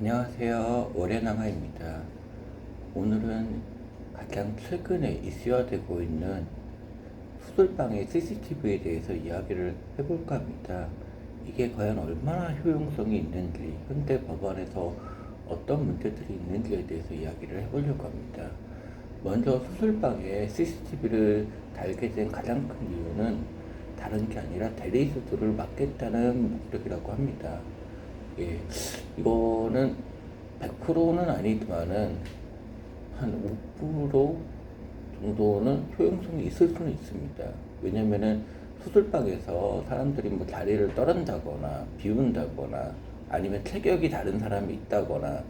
안녕하세요. 오래남아입니다. 오늘은 가장 최근에 이슈화되고 있는 수술방의 CCTV에 대해서 이야기를 해볼까 합니다. 이게 과연 얼마나 효용성이 있는지, 현대 법안에서 어떤 문제들이 있는지에 대해서 이야기를 해보려고 합니다. 먼저 수술방에 CCTV를 달게 된 가장 큰 이유는 다른 게 아니라 대리 수술을 막겠다는 목적이라고 합니다. 예, 이거는 100%는 아니지만은 한 5% 정도는 효용성이 있을 수는 있습니다. 왜냐면은 수술방에서 사람들이 뭐 자리를 떨은다거나 비운다거나 아니면 체격이 다른 사람이 있다거나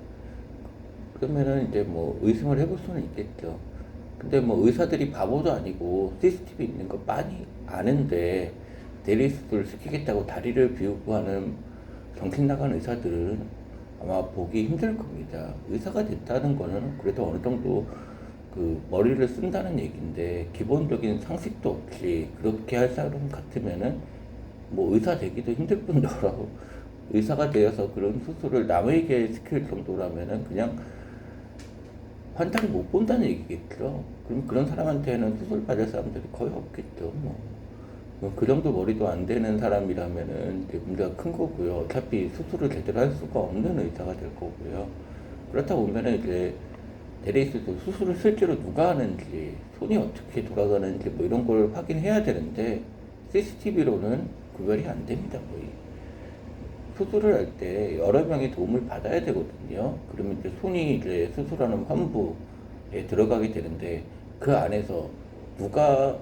그러면은 이제 뭐 의심을 해볼 수는 있겠죠. 근데 뭐 의사들이 바보도 아니고 CCTV 있는 거 많이 아는데 대리수술 시키겠다고 다리를 비우고 하는 정신 나간 의사들은 아마 보기 힘들 겁니다. 의사가 됐다는 거는 그래도 어느 정도 그 머리를 쓴다는 얘기인데 기본적인 상식도 없이 그렇게 할 사람 같으면은 뭐 의사 되기도 힘들 뿐더러 의사가 되어서 그런 수술을 남에게 시킬 정도라면은 그냥 환자를 못 본다는 얘기겠죠. 그럼 그런 사람한테는 수술 받을 사람들이 거의 없겠죠. 뭐. 뭐그 정도 머리도 안 되는 사람이라면은 문제가 큰 거고요. 어차피 수술을 제대로 할 수가 없는 의사가 될 거고요. 그렇다 보면은 이제 대리수술 수술을 실제로 누가 하는지 손이 어떻게 돌아가는지 뭐 이런 걸 확인해야 되는데 CCTV로는 구별이 안 됩니다 거의. 수술을 할 때 여러 명의 도움을 받아야 되거든요. 그러면 이제 손이 이제 수술하는 환부에 들어가게 되는데 그 안에서 누가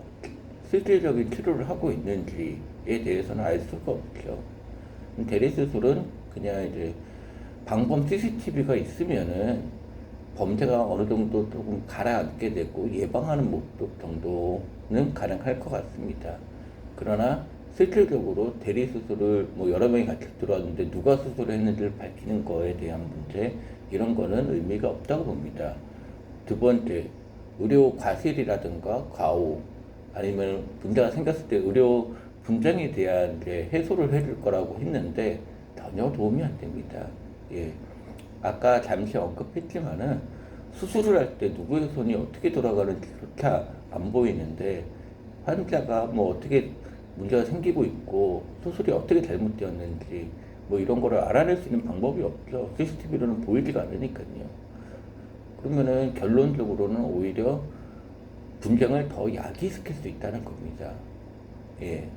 실질적인 치료를 하고 있는지에 대해서는 알 수가 없죠. 대리수술은 그냥 이제 방범 CCTV가 있으면은 범죄가 어느 정도 조금 가라앉게 되고 예방하는 목적 정도는 가능할 것 같습니다. 그러나 실질적으로 대리수술을 뭐 여러 명이 같이 들어왔는데 누가 수술을 했는지를 밝히는 거에 대한 문제 이런 거는 의미가 없다고 봅니다. 두 번째, 의료 과실이라든가 과오 아니면 문제가 생겼을 때 의료 분쟁에 대한 이제 해소를 해줄 거라고 했는데 전혀 도움이 안 됩니다. 예. 아까 잠시 언급했지만은 수술을 할 때 누구의 손이 어떻게 돌아가는지조차 안 보이는데 환자가 뭐 어떻게 문제가 생기고 있고 수술이 어떻게 잘못되었는지 뭐 이런 거를 알아낼 수 있는 방법이 없죠. CCTV로는 보이지가 않으니까요. 그러면은 결론적으로는 오히려 분쟁을 더 야기시킬 수 있다는 겁니다. 예.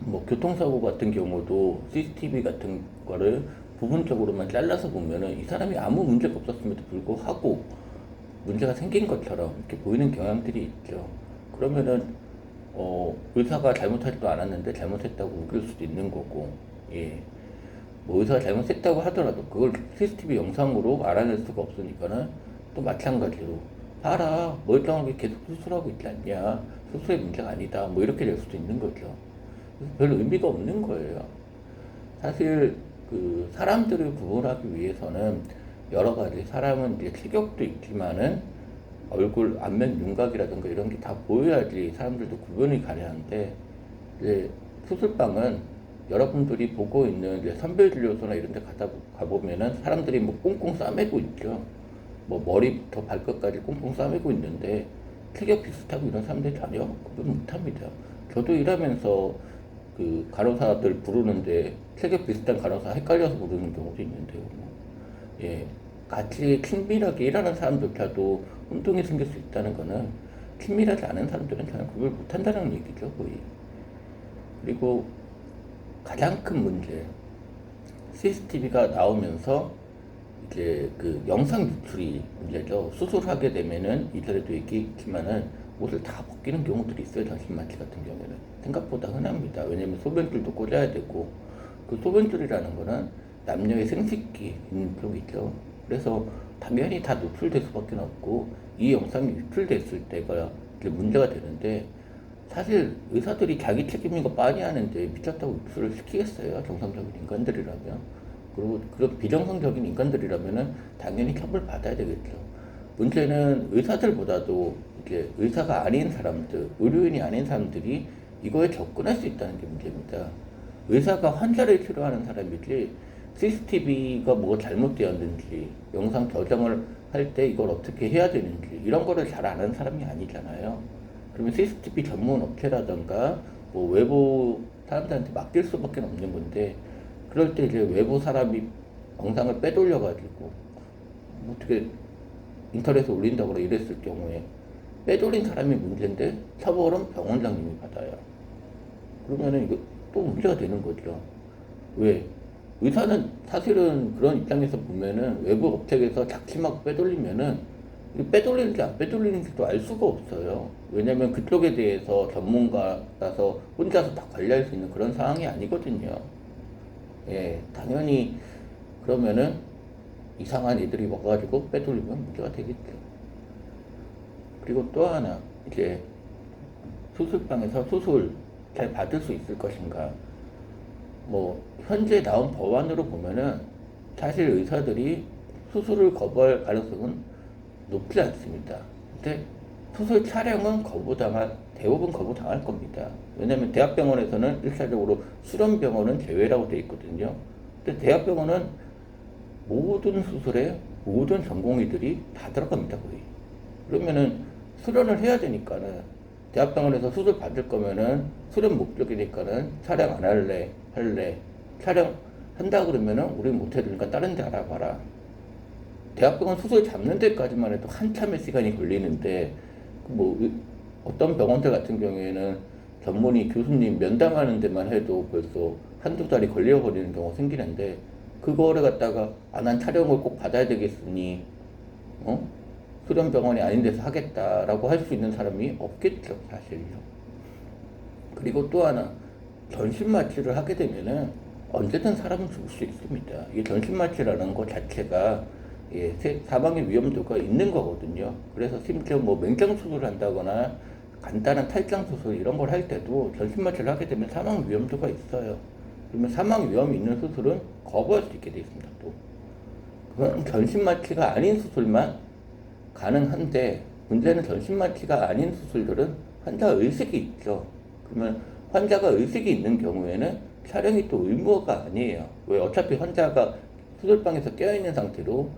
뭐 교통사고 같은 경우도 CCTV 같은 거를 부분적으로만 잘라서 보면은 이 사람이 아무 문제가 없었음에도 불구하고 문제가 생긴 것처럼 이렇게 보이는 경향들이 있죠. 그러면은 어, 의사가 잘못하지도 않았는데 잘못했다고 우길 수도 있는 거고, 예. 뭐 의사가 잘못했다고 하더라도 그걸 CCTV 영상으로 알아낼 수가 없으니까는 또 마찬가지로 봐라 멀쩡하게 계속 수술하고 있지 않냐. 수술의 문제가 아니다. 뭐 이렇게 될 수도 있는 거죠. 그래서 별 의미가 없는 거예요. 사실 그 사람들을 구분하기 위해서는 여러 가지 사람은 이제 체격도 있지만은 얼굴 안면 윤곽이라든가 이런 게 다 보여야지 사람들도 구분이 가능한데 이제 수술방은 여러분들이 보고 있는 이제 선별진료소나 이런 데 가다 가보면은 사람들이 뭐 꽁꽁 싸매고 있죠. 뭐 머리부터 발끝까지 꽁꽁 싸매고 있는데 체격 비슷하고 이런 사람들이 전혀 구분 못합니다. 저도 일하면서 그 간호사들 부르는데 체격 비슷한 간호사 헷갈려서 부르는 경우도 있는데요. 뭐. 예, 같이 친밀하게 일하는 사람조차도 혼동이 생길 수 있다는 거는 친밀하지 않은 사람들은 전혀 구별 못한다는 얘기죠, 거의. 그리고 가장 큰 문제, CCTV가 나오면서 이제 그 영상 유출이 문제죠. 수술하게 되면은 이전에도 얘기했지만은 옷을 다 벗기는 경우들이 있어요. 전신마취 같은 경우에는 생각보다 흔합니다. 왜냐면 소변줄도 꽂아야 되고 그 소변줄이라는 거는 남녀의 생식기 있는 쪽이죠. 그래서 당연히 다 노출될 수밖에 없고 이 영상이 유출됐을 때가 문제가 되는데 사실 의사들이 자기 책임인 거 많이 하는데 미쳤다고 유출을 시키겠어요. 정상적인 인간들이라면. 그리고 그런 비정상적인 인간들이라면은 당연히 처벌 받아야 되겠죠. 문제는 의사들보다도 이제 의사가 아닌 사람들, 의료인이 아닌 사람들이 이거에 접근할 수 있다는 게 문제입니다. 의사가 환자를 치료하는 사람이지 CCTV가 뭐가 잘못되었는지, 영상 저장을 할 때 이걸 어떻게 해야 되는지, 이런 거를 잘 아는 사람이 아니잖아요. 그러면 CCTV 전문 업체라던가, 뭐 외부 사람들한테 맡길 수밖에 없는 건데, 그럴 때 이제 외부 사람이 영상을 빼돌려가지고, 어떻게 인터넷에 올린다거나 이랬을 경우에, 빼돌린 사람이 문제인데, 처벌은 병원장님이 받아요. 그러면은 이거 또 문제가 되는 거죠. 왜? 의사는 사실은 그런 입장에서 보면은 외부 업체에서 작심하고 빼돌리면은 빼돌리는지 안 빼돌리는지도 알 수가 없어요. 왜냐면 그쪽에 대해서 전문가라서 혼자서 다 관리할 수 있는 그런 상황이 아니거든요. 예, 당연히 그러면은 이상한 애들이 와가지고 빼돌리면 문제가 되겠죠. 그리고 또 하나, 이제 수술방에서 수술 잘 받을 수 있을 것인가. 뭐, 현재 나온 법안으로 보면은 사실 의사들이 수술을 거부할 가능성은 높지 않습니다. 근데 수술 촬영은 거부당할, 대부분 거부당할 겁니다. 왜냐면 대학병원에서는 일차적으로 수련병원은 제외라고 돼 있거든요. 근데 대학병원은 모든 수술에 모든 전공의들이 다 들어갑니다, 거의. 그러면은 수련을 해야 되니까는 대학병원에서 수술 받을 거면은 수련 목적이니까는 촬영 안 할래, 할래. 촬영 한다 그러면은 우리 못 해주니까 다른 데 알아봐라. 대학병원 수술 잡는 데까지만 해도 한참의 시간이 걸리는데 뭐 의- 어떤 병원들 같은 경우에는 전문의 교수님 면담하는 데만 해도 벌써 한두 달이 걸려버리는 경우가 생기는데 그거를 갖다가 아난 촬영을 꼭 받아야 되겠으니 어? 수련병원이 아닌 데서 하겠다라고 할 수 있는 사람이 없겠죠 사실요. 그리고 또 하나 전신 마취를 하게 되면은 언제든 사람은 죽을 수 있습니다. 이 전신 마취라는 것 자체가 예, 세- 사망의 위험도가 있는 거거든요. 그래서 심지어 뭐 맹장 수술을 한다거나 간단한 탈장 수술 이런 걸 할 때도 전신 마취를 하게 되면 사망 위험도가 있어요. 그러면 사망 위험이 있는 수술은 거부할 수 있게 되어 있습니다. 또 그건 전신 마취가 아닌 수술만 가능한데 문제는 전신 마취가 아닌 수술들은 환자 의식이 있죠. 그러면 환자가 의식이 있는 경우에는 촬영이 또 의무가 아니에요. 왜 어차피 환자가 수술방에서 깨어있는 상태로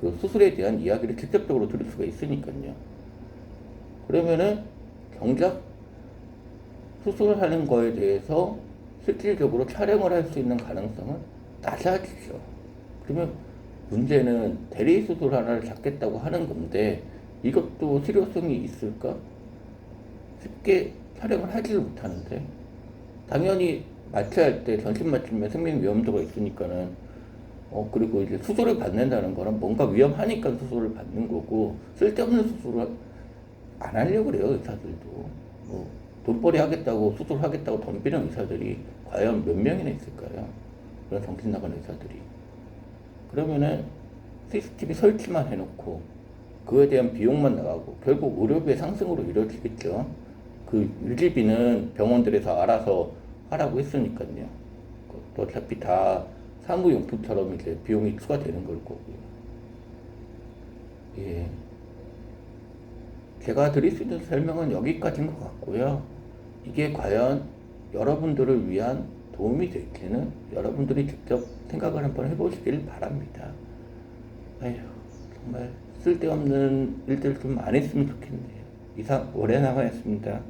그 수술에 대한 이야기를 직접적으로 들을 수가 있으니까요. 그러면은 정작 수술하는 거에 대해서 실질적으로 촬영을 할 수 있는 가능성은 낮아지죠. 그러면 문제는 대리 수술 하나를 잡겠다고 하는 건데 이것도 실효성이 있을까? 쉽게 촬영을 하지를 못하는데 당연히 마취할 때 전신 마취면 생명 위험도가 있으니까는 어 그리고 이제 수술을 받는다는 거는 뭔가 위험하니까 수술을 받는 거고 쓸데없는 수술을 안 하려고 그래요 의사들도 뭐 돈벌이 하겠다고 수술하겠다고 덤비는 의사들이 과연 몇 명이나 있을까요? 그런 정신 나간 의사들이 그러면은 CCTV 설치만 해놓고 그에 대한 비용만 나가고 결국 의료비의 상승으로 이루어지겠죠. 그 유지비는 병원들에서 알아서 하라고 했으니까요. 그 어차피 다 사무용품처럼 이제 비용이 추가되는 걸 거고요. 예. 제가 드릴 수 있는 설명은 여기까지인 것 같고요. 이게 과연 여러분들을 위한 도움이 될지는 여러분들이 직접 생각을 한번 해보시길 바랍니다. 아휴, 정말 쓸데없는 일들 좀 안 했으면 좋겠네요. 이상 오래 남아였습니다.